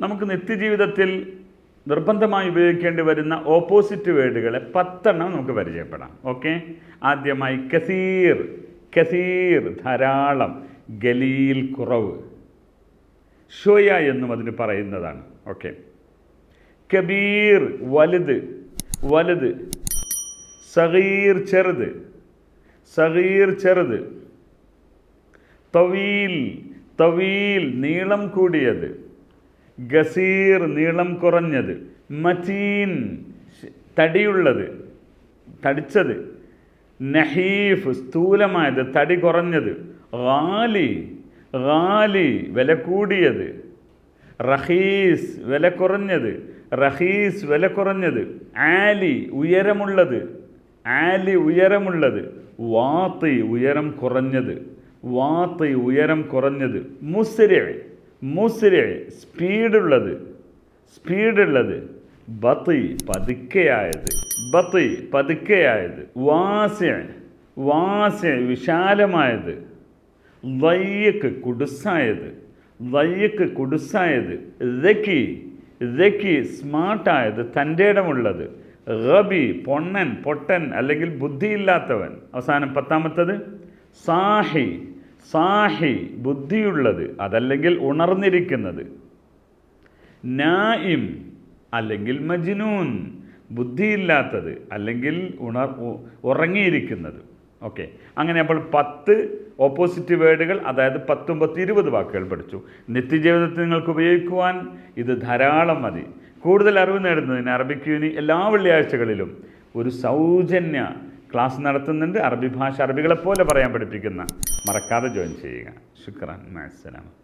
നമുക്ക് നിത്യജീവിതത്തിൽ നിർബന്ധമായി ഉപയോഗിക്കേണ്ടി വരുന്ന ഓപ്പോസിറ്റ് വേർഡുകളെ പത്തെണ്ണം നമുക്ക് പരിചയപ്പെടാം. ഓക്കെ ആദ്യമായി കസീർ കസീർ ധാരാളം ഗലീൽ കുറവ്. ഷോയ എന്നും അതിന് പറയുന്നതാണ്. ഓക്കെ കബീർ വലുത് വലുത്. സഹീർ ചെറുത്. സഹീർ ചെറുത്. തവീൽ തവീൽ നീളം കൂടിയത്. ഗസീർ നീളം കുറഞ്ഞത് മറ്റീൻ തടിയുള്ളത് തടിച്ചത് നഹീഫ് സ്ഥൂലമായത് തടി കുറഞ്ഞത് റാലി റാലി വില കൂടിയത് റഹീസ് വില കുറഞ്ഞത് റഹീസ് വില കുറഞ്ഞത് ആലി ഉയരമുള്ളത് ആലി ഉയരമുള്ളത് വാത്തി ഉയരം കുറഞ്ഞത് വാത്തി ഉയരം കുറഞ്ഞത് മുസ്രി മുസ്രി സ്പീഡുള്ളത് സ്പീഡുള്ളത് ബത്തി പതുക്കെയായത് ബത്തി പതുക്കെയായത് വാസ്യ വാസ്യ വിശാലമായത് ലയ്യക്ക് കുടുസായത് ലയ്യക്ക് കുടുസായത് ഇതക്കി ഇതക്കി സ്മാർട്ടായത് തന്റെ ഇടമുള്ളത് റബി പൊണ്ണൻ പൊട്ടൻ അല്ലെങ്കിൽ ബുദ്ധിയില്ലാത്തവൻ. അവസാനം പത്താമത്തത് സാഹി. സാഹി ബുദ്ധിയുള്ളത് അതല്ലെങ്കിൽ ഉണർന്നിരിക്കുന്നത്. നായിം അല്ലെങ്കിൽ മജ്നൂൻ ബുദ്ധിയില്ലാത്തത് അല്ലെങ്കിൽ ഉണർ ഉറങ്ങിയിരിക്കുന്നത്. ഓക്കെ. അങ്ങനെ അപ്പോൾ പത്ത് ഓപ്പോസിറ്റ് വേർഡുകൾ അതായത് പത്തും പത്ത് ഇരുപത് വാക്കുകൾ പഠിച്ചു. നിത്യജീവിതത്തിൽ നിങ്ങൾക്ക് ഉപയോഗിക്കുവാൻ ഇത് ധാരാളം മതി. കൂടുതൽ അറിവ് നേടുന്നതിന് അറബിക് യൂണി എല്ലാ വെള്ളിയാഴ്ചകളിലും ഒരു സൗജന്യ ക്ലാസ് നടത്തുന്നുണ്ട്. അറബി ഭാഷ അറബികളെപ്പോലെ പറയാൻ പഠിപ്പിക്കുന്ന. മറക്കാതെ ജോയിൻ ചെയ്യുക. ശുക്രാൻ. മാസ്സലാം